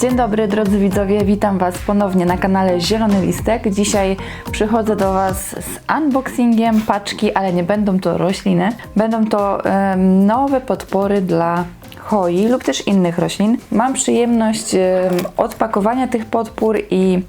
Dzień dobry drodzy widzowie, witam Was ponownie na kanale Zielony Listek. Dzisiaj przychodzę do Was z unboxingiem paczki, ale nie będą to rośliny. Będą to em, nowe podpory dla choi lub też innych roślin. Mam przyjemność em, odpakowania tych podpór i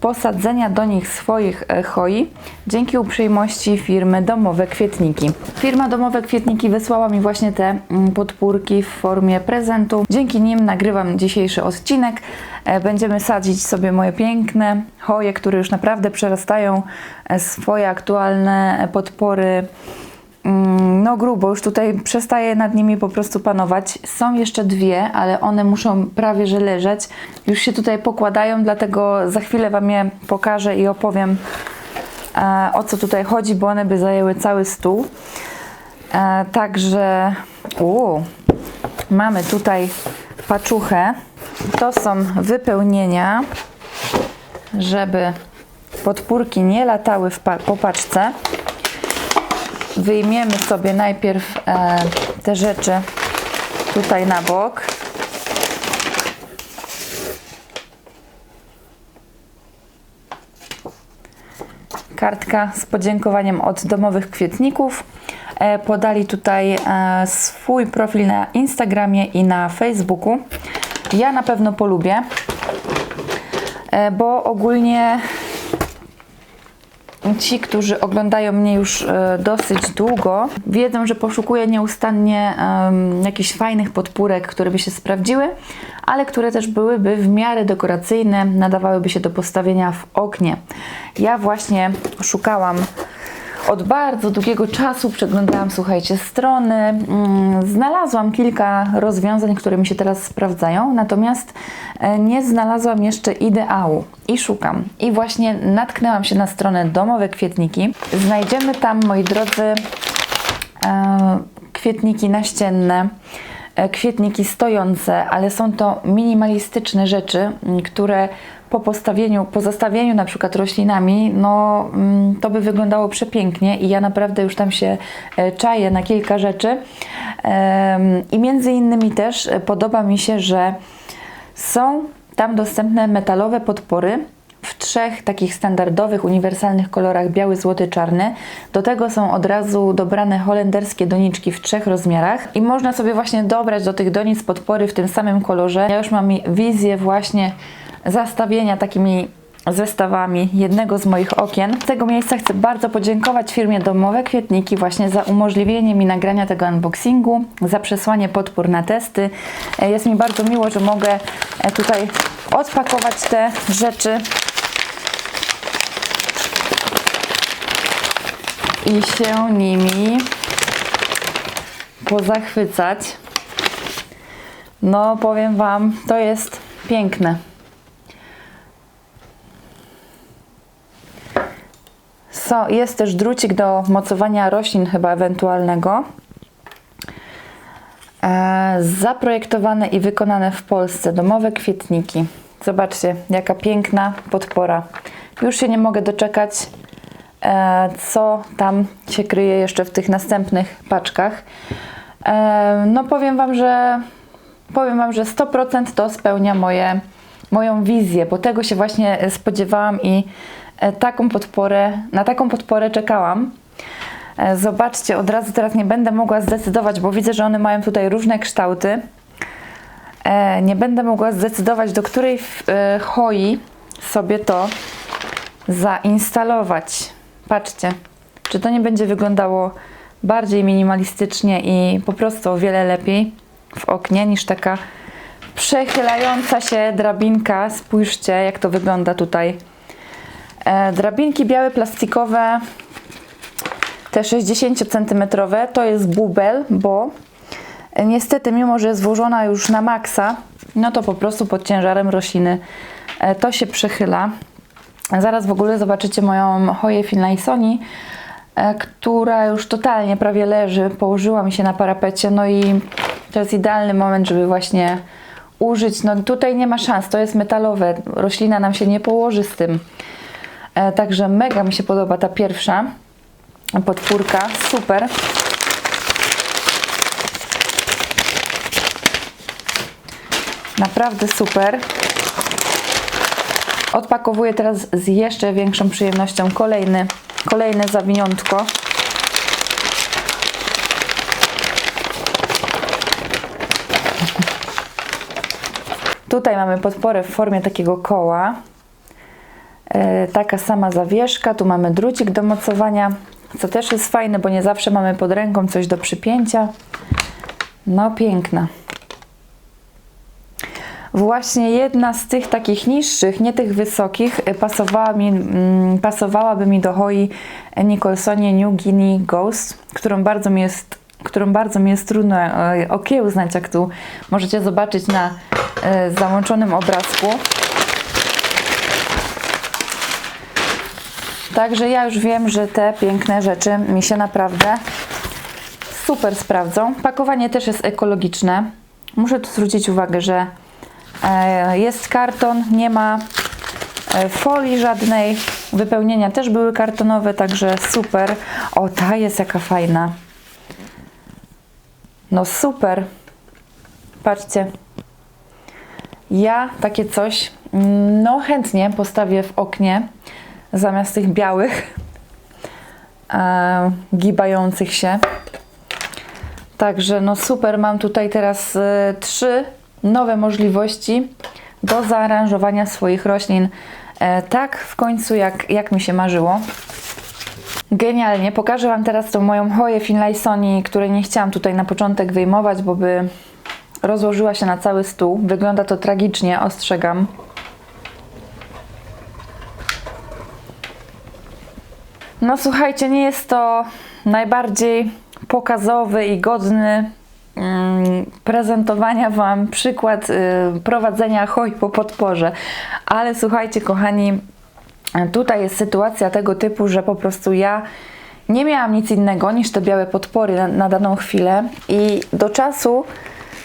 posadzenia do nich swoich e, choi dzięki uprzejmości firmy Domowe Kwietniki. Firma Domowe Kwietniki wysłała mi właśnie te mm, podpórki w formie prezentu. Dzięki nim nagrywam dzisiejszy odcinek. E, Będziemy sadzić sobie moje piękne choje, które już naprawdę przerastają e, swoje aktualne podpory No grubo, już tutaj przestaję nad nimi po prostu panować. Są jeszcze dwie, ale one muszą prawie że leżeć. Już się tutaj pokładają, dlatego za chwilę Wam je pokażę i opowiem e, o co tutaj chodzi, bo one by zajęły cały stół. E, także u, mamy tutaj paczuchę. To są wypełnienia, żeby podpórki nie latały w po paczce wyjmiemy sobie najpierw e, te rzeczy tutaj na bok. Kartka z podziękowaniem od domowych kwietników. E, podali tutaj e, swój profil na Instagramie i na Facebooku. Ja na pewno polubię, bo ogólnie Ci, którzy oglądają mnie już e, dosyć długo, wiedzą, że poszukuję nieustannie jakichś fajnych podpórek, które by się sprawdziły, ale które też byłyby w miarę dekoracyjne, nadawałyby się do postawienia w oknie. Ja właśnie szukałam od bardzo długiego czasu, przeglądałam, słuchajcie, strony, mm, znalazłam kilka rozwiązań, które mi się teraz sprawdzają, natomiast e, nie znalazłam jeszcze ideału i szukam. I właśnie natknęłam się na stronę Domowe Kwietniki. Znajdziemy tam, moi drodzy, e, kwietniki naścienne, e, kwietniki stojące, ale są to minimalistyczne rzeczy, które po postawieniu, po zastawieniu na przykład roślinami, no mm, to by wyglądało przepięknie i ja naprawdę już tam się e, czaję na kilka rzeczy. I między innymi też e, podoba mi się, że są tam dostępne metalowe podpory w trzech takich standardowych, uniwersalnych kolorach biały, złoty, czarny. Do tego są od razu dobrane holenderskie doniczki w trzech rozmiarach i można sobie właśnie dobrać do tych donic podpory w tym samym kolorze. Ja już mam wizję właśnie zastawienia takimi zestawami jednego z moich okien. Z tego miejsca chcę bardzo podziękować firmie Domowe Kwietniki właśnie za umożliwienie mi nagrania tego unboxingu, za przesłanie podpór na testy. E, Jest mi bardzo miło, że mogę e, tutaj odpakować te rzeczy i się nimi pozachwycać. No, powiem Wam, to jest piękne. So, jest też drucik do mocowania roślin, chyba ewentualnego. E, zaprojektowane i wykonane w Polsce domowe kwietniki. Zobaczcie, jaka piękna podpora. Już się nie mogę doczekać, e, co tam się kryje jeszcze w tych następnych paczkach. E, no powiem Wam, że powiem Wam, że 100% to spełnia moje, moją wizję, bo tego się właśnie spodziewałam i taką podporę, na taką podporę czekałam. E, Zobaczcie, od razu teraz nie będę mogła zdecydować, bo widzę, że one mają tutaj różne kształty. E, Nie będę mogła zdecydować, do której e, choi sobie to zainstalować. Patrzcie, czy to nie będzie wyglądało bardziej minimalistycznie i po prostu o wiele lepiej w oknie niż taka przechylająca się drabinka. Spójrzcie, jak to wygląda tutaj. E, drabinki białe, plastikowe, te 60 cm to jest bubel, bo niestety, mimo że jest włożona już na maksa, no to po prostu pod ciężarem rośliny e, to się przechyla. Zaraz w ogóle zobaczycie moją choję Finlaysoni, e, która już totalnie prawie leży. Położyła mi się na parapecie, no i to jest idealny moment, żeby właśnie użyć. No tutaj nie ma szans, to jest metalowe, roślina nam się nie położy z tym. E, Także mega mi się podoba ta pierwsza podpórka, super. Naprawdę super. Odpakowuję teraz z jeszcze większą przyjemnością kolejny, kolejne zawiniątko. Tutaj mamy podporę w formie takiego koła. E, taka sama zawieszka, tu mamy drucik do mocowania, co też jest fajne, bo nie zawsze mamy pod ręką coś do przypięcia. No piękna. Właśnie jedna z tych takich niższych, nie tych wysokich, y, pasowała mi, mm, pasowałaby mi do hoi Nicholsonie New Guinea Ghost, którą bardzo mi jest, którą bardzo mi jest trudno e, okiełznać, jak tu możecie zobaczyć na e, załączonym obrazku. Także ja już wiem, że te piękne rzeczy mi się naprawdę super sprawdzą. Pakowanie też jest ekologiczne. Muszę tu zwrócić uwagę, że e, jest karton, nie ma e, folii żadnej. Wypełnienia też były kartonowe, także super. O, ta jest jaka fajna. No super. Patrzcie. Ja takie coś, mm, no chętnie postawię w oknie zamiast tych białych, e, gibających się. Także no super, mam tutaj teraz e, trzy nowe możliwości do zaaranżowania swoich roślin e, tak w końcu, jak, jak mi się marzyło. Genialnie. Pokażę Wam teraz tą moją choję Finlaysonii, której nie chciałam tutaj na początek wyjmować, bo by rozłożyła się na cały stół. Wygląda to tragicznie, ostrzegam. No słuchajcie, nie jest to najbardziej pokazowy i godny mm, prezentowania Wam przykład y, prowadzenia hoj po podporze. Ale słuchajcie, kochani, tutaj jest sytuacja tego typu, że po prostu ja nie miałam nic innego niż te białe podpory na, na daną chwilę i do czasu,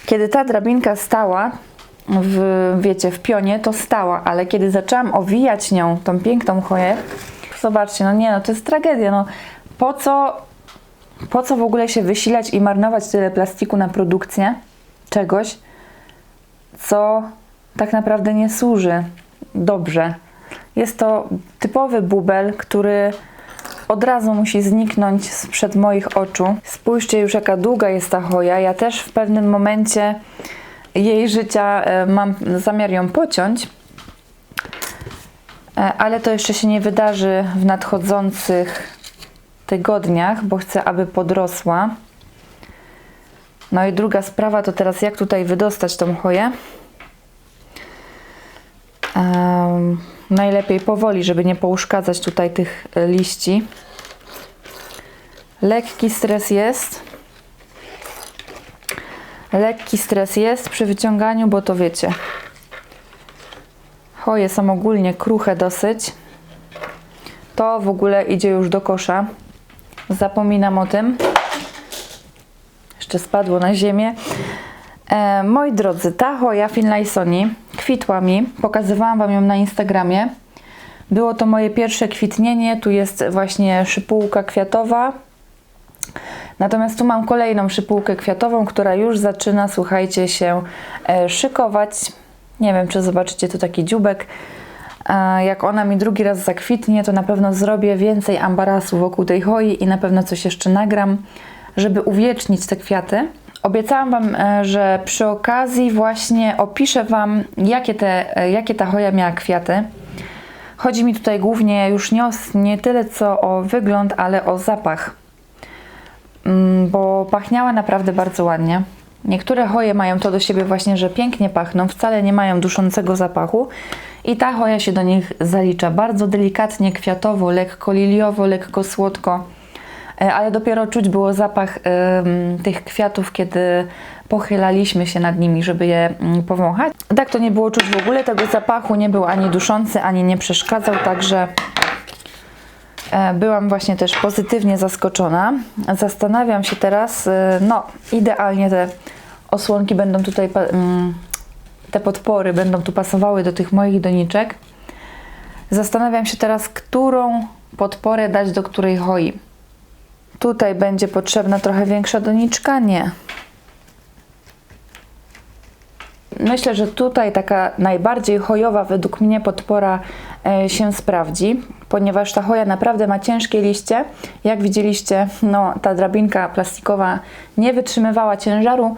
kiedy ta drabinka stała, w, wiecie, w pionie, to stała, ale kiedy zaczęłam owijać nią, tą piękną choję, zobaczcie, no nie, no to jest tragedia, no po co, po co w ogóle się wysilać i marnować tyle plastiku na produkcję czegoś, co tak naprawdę nie służy dobrze. Jest to typowy bubel, który od razu musi zniknąć sprzed moich oczu. Spójrzcie już jaka długa jest ta choja. Ja też w pewnym momencie jej życia e, mam zamiar ją pociąć, ale to jeszcze się nie wydarzy w nadchodzących tygodniach, bo chcę, aby podrosła. No i druga sprawa to teraz jak tutaj wydostać tą choję. Um, najlepiej powoli, żeby nie pouszkadzać tutaj tych e, liści. Lekki stres jest. Lekki stres jest przy wyciąganiu, bo to wiecie, Choje są ogólnie kruche dosyć. To w ogóle idzie już do kosza. Zapominam o tym. Jeszcze spadło na ziemię. E, moi drodzy, ta choja Finlaysoni kwitła mi. Pokazywałam Wam ją na Instagramie. Było to moje pierwsze kwitnienie. Tu jest właśnie szypułka kwiatowa. Natomiast tu mam kolejną szypułkę kwiatową, która już zaczyna, słuchajcie, się e, szykować. Nie wiem, czy zobaczycie tu taki dziubek. Jak ona mi drugi raz zakwitnie, to na pewno zrobię więcej ambarasu wokół tej choi i na pewno coś jeszcze nagram, żeby uwiecznić te kwiaty. Obiecałam Wam, e, że przy okazji właśnie opiszę Wam, jakie, te, e, jakie ta choja miała kwiaty. Chodzi mi tutaj głównie już nie, o, nie tyle co o wygląd, ale o zapach, mm, bo pachniała naprawdę bardzo ładnie. Niektóre choje mają to do siebie właśnie, że pięknie pachną, wcale nie mają duszącego zapachu i ta choja się do nich zalicza bardzo delikatnie, kwiatowo, lekko liliowo, lekko słodko, e, ale dopiero czuć było zapach tych kwiatów, kiedy pochylaliśmy się nad nimi, żeby je mm, powąchać. Tak to nie było czuć w ogóle tego zapachu, nie był ani duszący, ani nie przeszkadzał, także e, byłam właśnie też pozytywnie zaskoczona. Zastanawiam się teraz, e, no idealnie te osłonki będą tutaj, mm, te podpory będą tu pasowały do tych moich doniczek. Zastanawiam się teraz, którą podporę dać do której hoi. Tutaj będzie potrzebna trochę większa doniczka? Nie. myślę, że tutaj taka najbardziej hojowa według mnie podpora e, się sprawdzi, ponieważ ta hoja naprawdę ma ciężkie liście. Jak widzieliście, no, ta drabinka plastikowa nie wytrzymywała ciężaru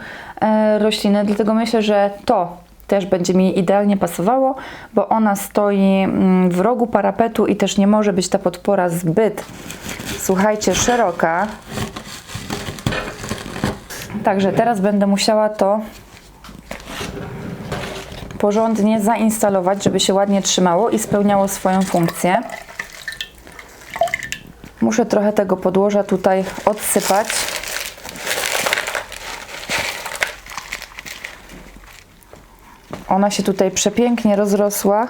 rośliny, dlatego myślę, że to też będzie mi idealnie pasowało, bo ona stoi mm, w rogu parapetu i też nie może być ta podpora zbyt, słuchajcie, szeroka. Także teraz będę musiała to porządnie zainstalować, żeby się ładnie trzymało i spełniało swoją funkcję. Muszę trochę tego podłoża tutaj odsypać. Ona się tutaj przepięknie rozrosła.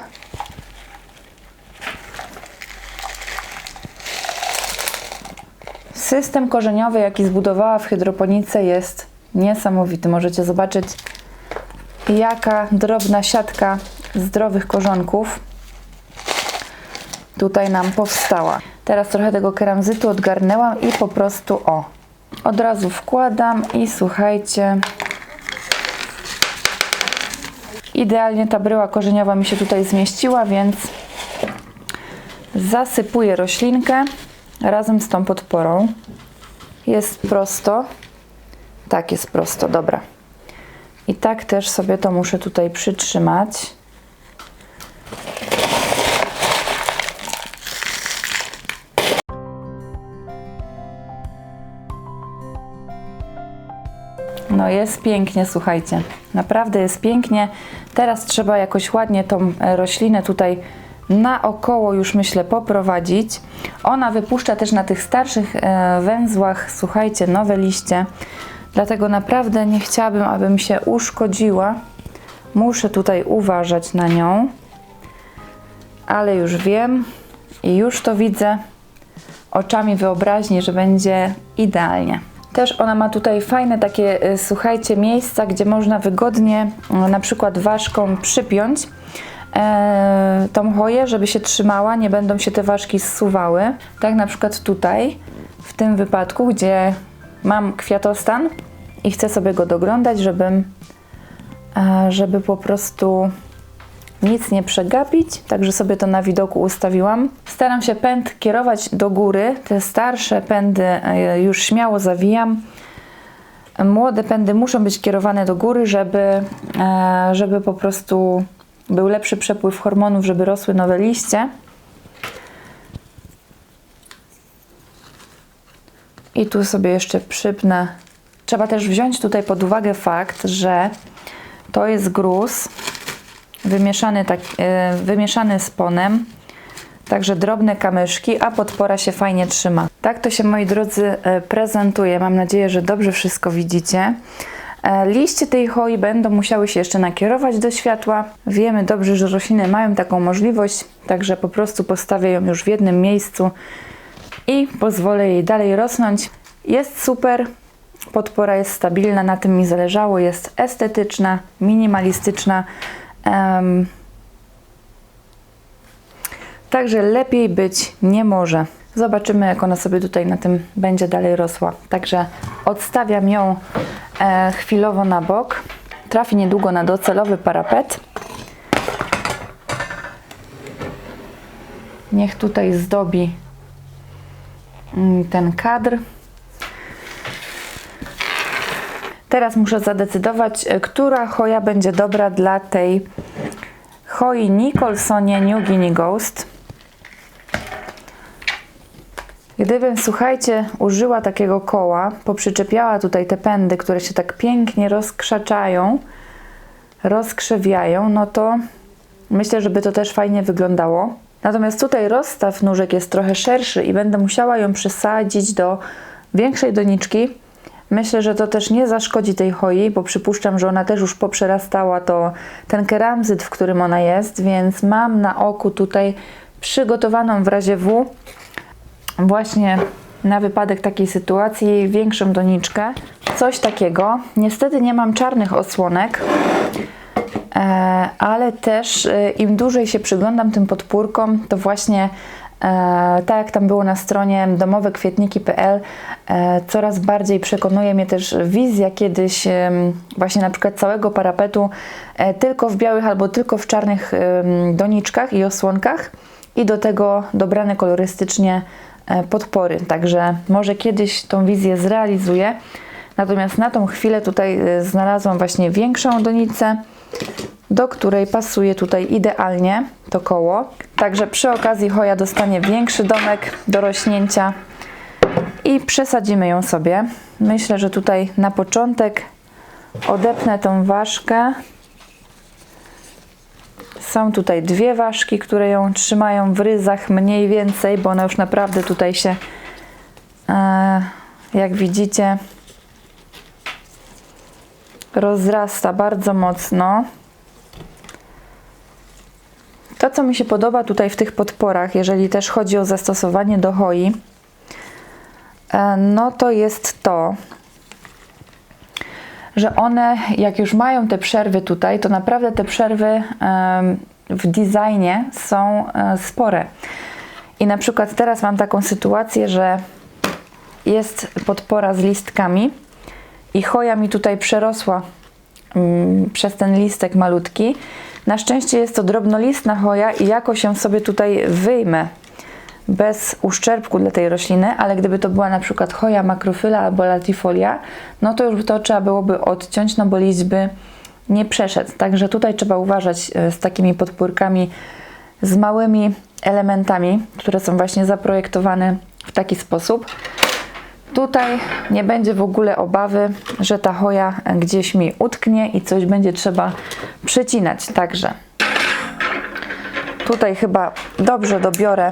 System korzeniowy, jaki zbudowała w hydroponice jest niesamowity. Możecie zobaczyć, jaka drobna siatka zdrowych korzonków tutaj nam powstała. Teraz trochę tego keramzytu odgarnęłam i po prostu o, od razu wkładam i słuchajcie, idealnie ta bryła korzeniowa mi się tutaj zmieściła, więc zasypuję roślinkę razem z tą podporą. Jest prosto. Tak, jest prosto, dobra. I tak też sobie to muszę tutaj przytrzymać. Jest pięknie, słuchajcie. Naprawdę jest pięknie. Teraz trzeba jakoś ładnie tą e, roślinę tutaj naokoło już myślę poprowadzić. Ona wypuszcza też na tych starszych e, węzłach, słuchajcie, nowe liście. Dlatego naprawdę nie chciałabym, aby mi się uszkodziła. Muszę tutaj uważać na nią. Ale już wiem i już to widzę oczami wyobraźni, że będzie idealnie. Też ona ma tutaj fajne takie, y, słuchajcie, miejsca, gdzie można wygodnie y, na przykład ważką przypiąć e, tą choję, żeby się trzymała, nie będą się te ważki zsuwały. Tak na przykład tutaj, w tym wypadku, gdzie mam kwiatostan i chcę sobie go doglądać, żebym, e, żeby po prostu nic nie przegapić, także sobie to na widoku ustawiłam. Staram się pęd kierować do góry, te starsze pędy e, już śmiało zawijam. Młode pędy muszą być kierowane do góry, żeby, e, żeby po prostu był lepszy przepływ hormonów, żeby rosły nowe liście. I tu sobie jeszcze przypnę. Trzeba też wziąć tutaj pod uwagę fakt, że to jest gruz, wymieszany, tak, e, wymieszany z ponem, także drobne kamyszki, a podpora się fajnie trzyma. Tak to się, moi drodzy, e, prezentuje. Mam nadzieję, że dobrze wszystko widzicie. E, liście tej choi będą musiały się jeszcze nakierować do światła. Wiemy dobrze, że rośliny mają taką możliwość, także po prostu postawię ją już w jednym miejscu i pozwolę jej dalej rosnąć. Jest super, podpora jest stabilna, na tym mi zależało, jest estetyczna, minimalistyczna. Um, także lepiej być nie może. Zobaczymy, jak ona sobie tutaj na tym będzie dalej rosła. Także odstawiam ją e, chwilowo na bok. Trafi niedługo na docelowy parapet. Niech tutaj zdobi mm, ten kadr. Teraz muszę zadecydować, e, która choja będzie dobra dla tej choi Nicholsonie New Guinea Ghost. Gdybym, słuchajcie, użyła takiego koła, poprzyczepiała tutaj te pędy, które się tak pięknie rozkrzaczają, rozkrzewiają, no to myślę, żeby to też fajnie wyglądało. Natomiast tutaj rozstaw nóżek jest trochę szerszy i będę musiała ją przesadzić do większej doniczki, Myślę, że to też nie zaszkodzi tej choi, bo przypuszczam, że ona też już poprzerastała to ten keramzyt, w którym ona jest, więc mam na oku tutaj przygotowaną w razie W właśnie na wypadek takiej sytuacji większą doniczkę. Coś takiego. Niestety nie mam czarnych osłonek, e, ale też e, im dłużej się przyglądam tym podpórkom, to właśnie tak jak tam było na stronie domowekwietniki.pl, e, coraz bardziej przekonuje mnie też wizja kiedyś właśnie na przykład całego parapetu e, tylko w białych albo tylko w czarnych doniczkach i osłonkach i do tego dobrane kolorystycznie e, podpory. Także może kiedyś tą wizję zrealizuję. Natomiast na tą chwilę tutaj e, znalazłam właśnie większą donicę, do której pasuje tutaj idealnie to koło. Także przy okazji Hoja dostanie większy domek do rośnięcia i przesadzimy ją sobie. Myślę, że tutaj na początek odepnę tą ważkę. Są tutaj dwie ważki, które ją trzymają w ryzach mniej więcej, bo ona już naprawdę tutaj się, e, jak widzicie, rozrasta bardzo mocno. To, co mi się podoba tutaj w tych podporach, jeżeli też chodzi o zastosowanie do hoi, e, no to jest to, że one, jak już mają te przerwy tutaj, to naprawdę te przerwy w designie są e, spore. I na przykład teraz mam taką sytuację, że jest podpora z listkami i choja mi tutaj przerosła mm, przez ten listek malutki. Na szczęście jest to drobnolistna choja i jakoś ją sobie tutaj wyjmę bez uszczerbku dla tej rośliny, ale gdyby to była na przykład choja makrofyla albo latifolia, no to już to trzeba byłoby odciąć, no bo liść by nie przeszedł. Także tutaj trzeba uważać e, z takimi podpórkami, z małymi elementami, które są właśnie zaprojektowane w taki sposób. Tutaj nie będzie w ogóle obawy, że ta choja gdzieś mi utknie i coś będzie trzeba przycinać. Także tutaj chyba dobrze dobiorę.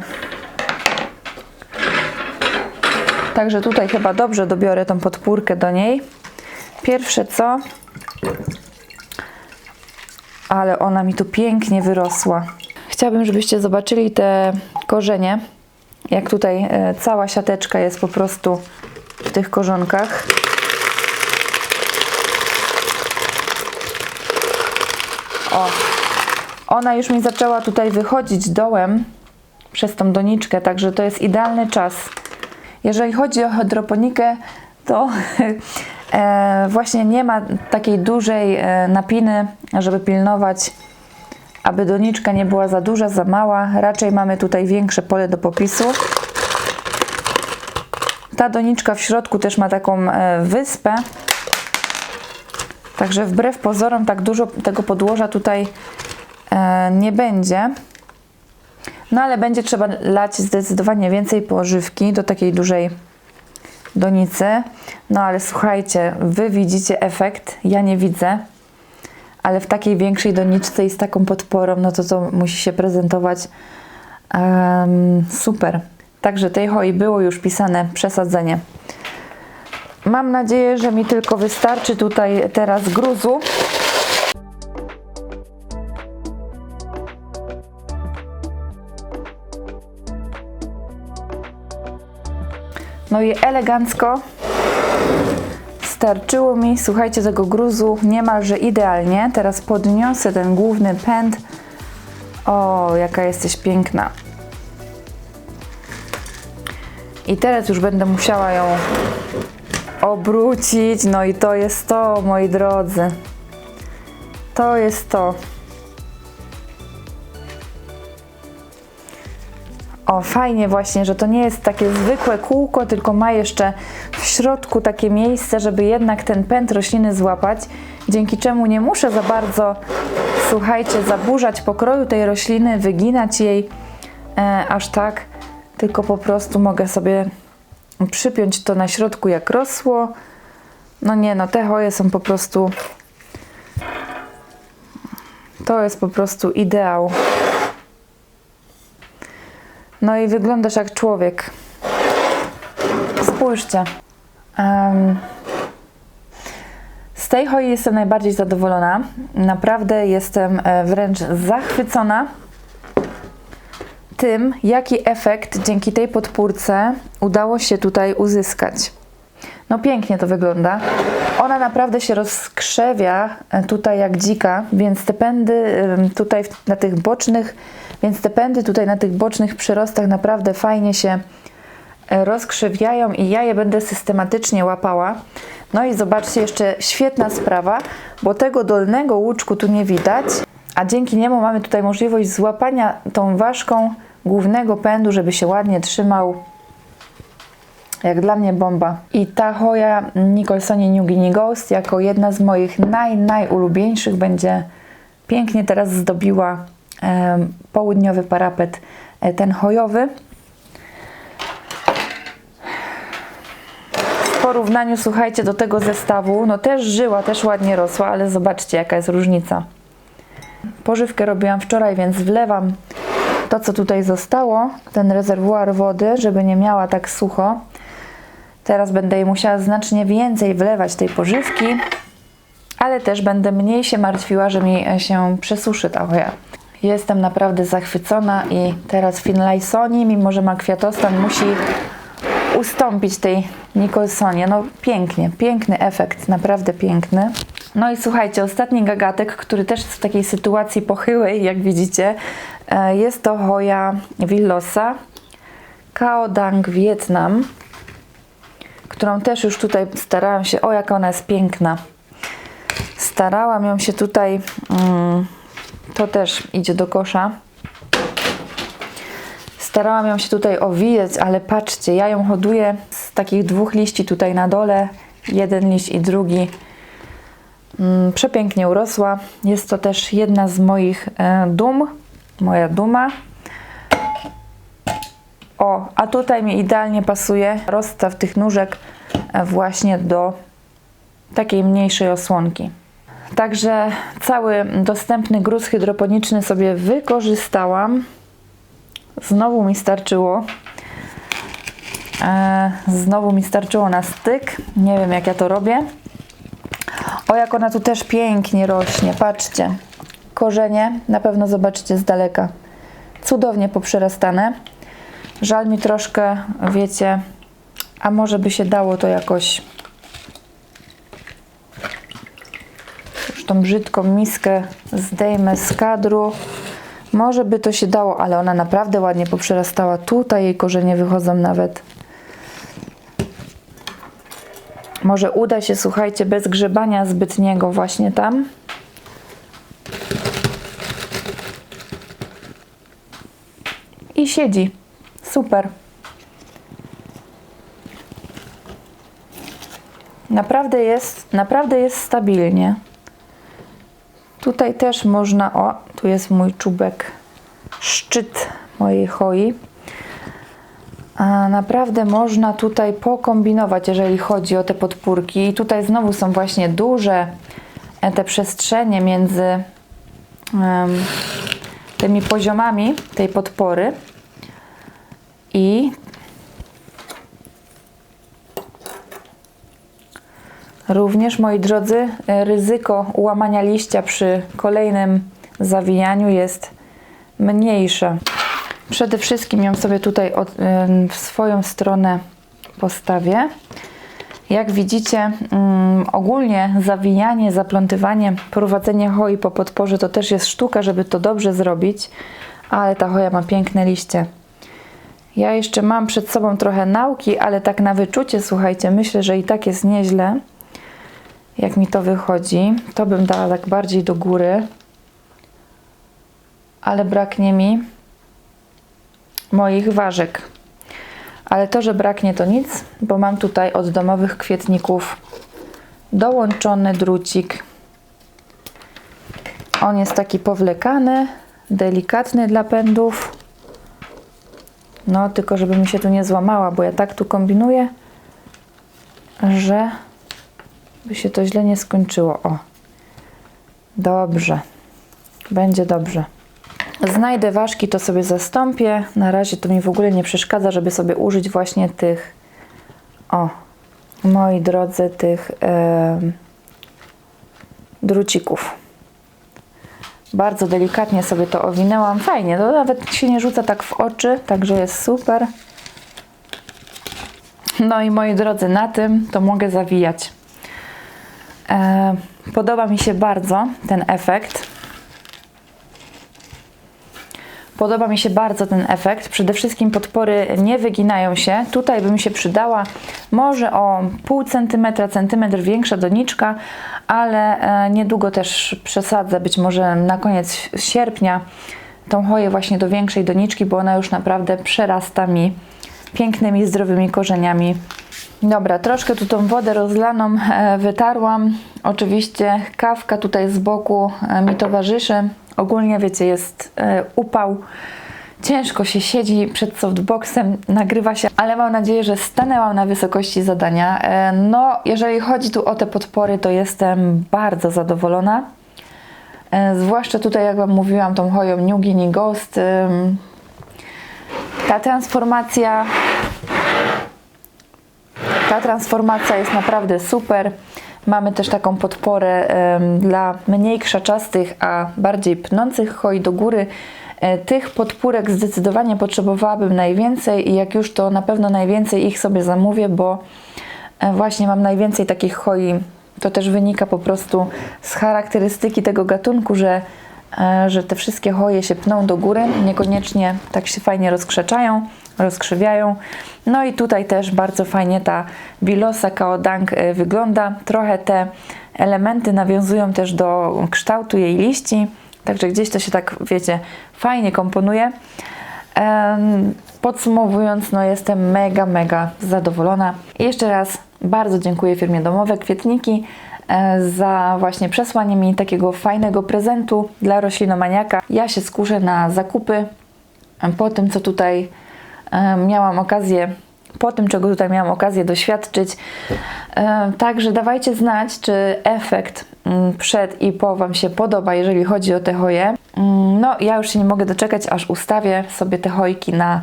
Także tutaj chyba dobrze dobiorę tą podpórkę do niej. Pierwsze co, ale ona mi tu pięknie wyrosła. Chciałabym, żebyście zobaczyli te korzenie, jak tutaj e, cała siateczka jest po prostu w tych korzonkach. O, ona już mi zaczęła tutaj wychodzić dołem przez tą doniczkę, także to jest idealny czas. Jeżeli chodzi o hydroponikę, to e, właśnie nie ma takiej dużej e, napiny, żeby pilnować, aby doniczka nie była za duża, za mała. Raczej mamy tutaj większe pole do popisu. Ta doniczka w środku też ma taką e, wyspę. Także wbrew pozorom tak dużo tego podłoża tutaj e, nie będzie. No ale będzie trzeba lać zdecydowanie więcej pożywki do takiej dużej donicy. No ale słuchajcie, wy widzicie efekt, ja nie widzę. Ale w takiej większej doniczce i z taką podporą, no to to musi się prezentować em, super. Także tej hoi było już pisane przesadzenie. Mam nadzieję, że mi tylko wystarczy tutaj teraz gruzu. No i elegancko starczyło mi, słuchajcie, tego gruzu niemalże idealnie. Teraz podniosę ten główny pęd. O, jaka jesteś piękna. I teraz już będę musiała ją obrócić. No i to jest to, moi drodzy. To jest to. O, fajnie właśnie, że to nie jest takie zwykłe kółko, tylko ma jeszcze w środku takie miejsce, żeby jednak ten pęd rośliny złapać, dzięki czemu nie muszę za bardzo, słuchajcie, zaburzać pokroju tej rośliny, wyginać jej e, aż tak, tylko po prostu mogę sobie przypiąć to na środku jak rosło. No nie, no te hoje są po prostu, to jest po prostu ideał. No i wyglądasz jak człowiek. Spójrzcie. Em, z tej hoi jestem najbardziej zadowolona. Naprawdę jestem e, wręcz zachwycona tym, jaki efekt dzięki tej podpórce udało się tutaj uzyskać. No pięknie to wygląda. Ona naprawdę się rozkrzewia e, tutaj jak dzika, więc te pędy tutaj na tych bocznych Więc te pędy tutaj na tych bocznych przyrostach naprawdę fajnie się e, rozkrzewiają i ja je będę systematycznie łapała. No i zobaczcie, jeszcze świetna sprawa, bo tego dolnego łuczku tu nie widać, a dzięki niemu mamy tutaj możliwość złapania tą ważką głównego pędu, żeby się ładnie trzymał. Jak dla mnie bomba. I ta hoja Nicholsonie New Guinea Ghost jako jedna z moich naj, najulubieńszych będzie pięknie teraz zdobiła em, południowy parapet, e, ten hojowy. W porównaniu, słuchajcie, do tego zestawu, no też żyła, też ładnie rosła, ale zobaczcie jaka jest różnica. Pożywkę robiłam wczoraj, więc wlewam to, co tutaj zostało, ten rezerwuar wody, żeby nie miała tak sucho. Teraz będę jej musiała znacznie więcej wlewać tej pożywki, ale też będę mniej się martwiła, że mi się przesuszy ta hoja. Jestem naprawdę zachwycona i teraz Finlaysoni, mimo że ma kwiatostan, musi ustąpić tej Nicholsonie. No pięknie, piękny efekt, naprawdę piękny. No i słuchajcie, ostatni gagatek, który też jest w takiej sytuacji pochyłej, jak widzicie, e, jest to hoja Villosa Cao Dang Vietnam, którą też już tutaj starałam się, o jak ona jest piękna. Starałam ją się tutaj, mm, to też idzie do kosza. Starałam ją się tutaj owijać, ale patrzcie, ja ją hoduję z takich dwóch liści tutaj na dole, jeden liść i drugi. Mm, Przepięknie urosła. Jest to też jedna z moich e, dum, moja duma. O, a tutaj mi idealnie pasuje rozstaw tych nóżek e, właśnie do takiej mniejszej osłonki. Także cały dostępny gruz hydroponiczny sobie wykorzystałam. Znowu mi starczyło. E, znowu mi starczyło na styk. Nie wiem jak ja to robię. O, jak ona tu też pięknie rośnie. Patrzcie. Korzenie na pewno zobaczycie z daleka. Cudownie poprzerastane. Żal mi troszkę, wiecie, a może by się dało to jakoś już tą brzydką miskę zdejmę z kadru. Może by to się dało, ale ona naprawdę ładnie poprzerastała. Tutaj jej korzenie wychodzą nawet. Może uda się, słuchajcie, bez grzebania zbytniego właśnie tam. I siedzi. Super. Naprawdę jest, naprawdę jest stabilnie. Tutaj też można, o, tu jest mój czubek, szczyt mojej hoi. A naprawdę można tutaj pokombinować, jeżeli chodzi o te podpórki. I tutaj znowu są właśnie duże e, te przestrzenie między em, tymi poziomami tej podpory. I również, moi drodzy, e, ryzyko łamania liścia przy kolejnym zawijaniu jest mniejsze. Przede wszystkim ją sobie tutaj od, em, w swoją stronę postawię. Jak widzicie, mm, ogólnie zawijanie, zaplątywanie, prowadzenie hoi po podporze to też jest sztuka, żeby to dobrze zrobić, ale ta hoja ma piękne liście. Ja jeszcze mam przed sobą trochę nauki, ale tak na wyczucie, słuchajcie, myślę, że i tak jest nieźle, jak mi to wychodzi. To bym dała tak bardziej do góry, ale braknie mi moich ważek. Ale to, że braknie to nic, bo mam tutaj od domowych kwietników dołączony drucik. On jest taki powlekany, delikatny dla pędów. No, tylko żeby mi się tu nie złamała, bo ja tak tu kombinuję, że by się to źle nie skończyło. O, dobrze, będzie dobrze. Znajdę ważki, to sobie zastąpię. Na razie to mi w ogóle nie przeszkadza, żeby sobie użyć właśnie tych, o, moi drodzy, tych e, drucików. Bardzo delikatnie sobie to owinęłam. Fajnie, to nawet się nie rzuca tak w oczy, także jest super. No i moi drodzy, na tym to mogę zawijać. E, podoba mi się bardzo ten efekt. Podoba mi się bardzo ten efekt. Przede wszystkim podpory nie wyginają się. Tutaj by mi się przydała może o pół centymetra, centymetr większa doniczka, ale e, niedługo też przesadzę, być może na koniec sierpnia tą choję właśnie do większej doniczki, bo ona już naprawdę przerasta mi pięknymi, zdrowymi korzeniami. Dobra, troszkę tu tą wodę rozlaną e, wytarłam. Oczywiście kawka tutaj z boku e, mi towarzyszy. Ogólnie wiecie, jest e, upał. Ciężko się siedzi przed softboxem, nagrywa się, ale mam nadzieję, że stanęłam na wysokości zadania. No, jeżeli chodzi tu o te podpory, to jestem bardzo zadowolona. Zwłaszcza tutaj, jak Wam mówiłam, tą choją New Guinea Ghost. Ta transformacja ta transformacja jest naprawdę super. Mamy też taką podporę dla mniej krzaczastych, a bardziej pnących choi do góry. E, tych podpórek zdecydowanie potrzebowałabym najwięcej i jak już to na pewno najwięcej ich sobie zamówię, bo e, właśnie mam najwięcej takich choi. To też wynika po prostu z charakterystyki tego gatunku, że, e, że te wszystkie choje się pną do góry, niekoniecznie tak się fajnie rozkrzaczają, rozkrzywiają. No i tutaj też bardzo fajnie ta Bilosa Kaodang e, wygląda. Trochę te elementy nawiązują też do kształtu jej liści, także gdzieś to się tak, wiecie, fajnie komponuje. Podsumowując, no jestem mega, mega zadowolona. Jeszcze raz bardzo dziękuję firmie Domowe Kwietniki e, za właśnie przesłanie mi takiego fajnego prezentu dla roślinomaniaka. Ja się skuszę na zakupy po tym, co tutaj miałam okazję, po tym, czego tutaj miałam okazję doświadczyć. E, Także dawajcie znać, czy efekt mm, przed i po Wam się podoba, jeżeli chodzi o te choje. Mm, No, ja już się nie mogę doczekać, aż ustawię sobie te chojki na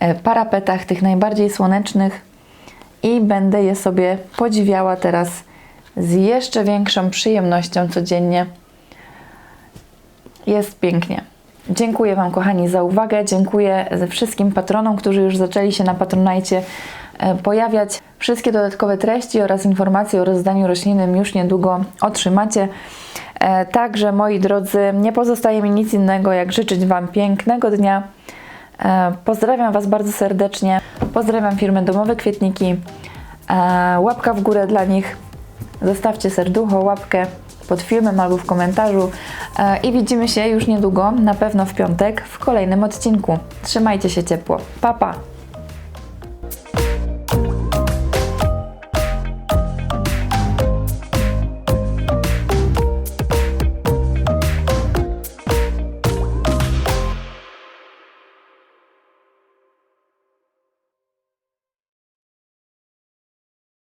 e, parapetach, tych najbardziej słonecznych i będę je sobie podziwiała teraz z jeszcze większą przyjemnością codziennie. Jest pięknie. Dziękuję Wam, kochani, za uwagę. Dziękuję wszystkim patronom, którzy już zaczęli się na Patronajcie e, pojawiać. Wszystkie dodatkowe treści oraz informacje o rozdaniu roślinnym już niedługo otrzymacie. E, Także, moi drodzy, nie pozostaje mi nic innego, jak życzyć Wam pięknego dnia. E, Pozdrawiam Was bardzo serdecznie. Pozdrawiam firmę Domowe Kwietniki. Łapka w górę dla nich. Zostawcie serducho, łapkę pod filmem albo w komentarzu. E, I widzimy się już niedługo, na pewno w piątek, w kolejnym odcinku. Trzymajcie się ciepło. Pa, pa!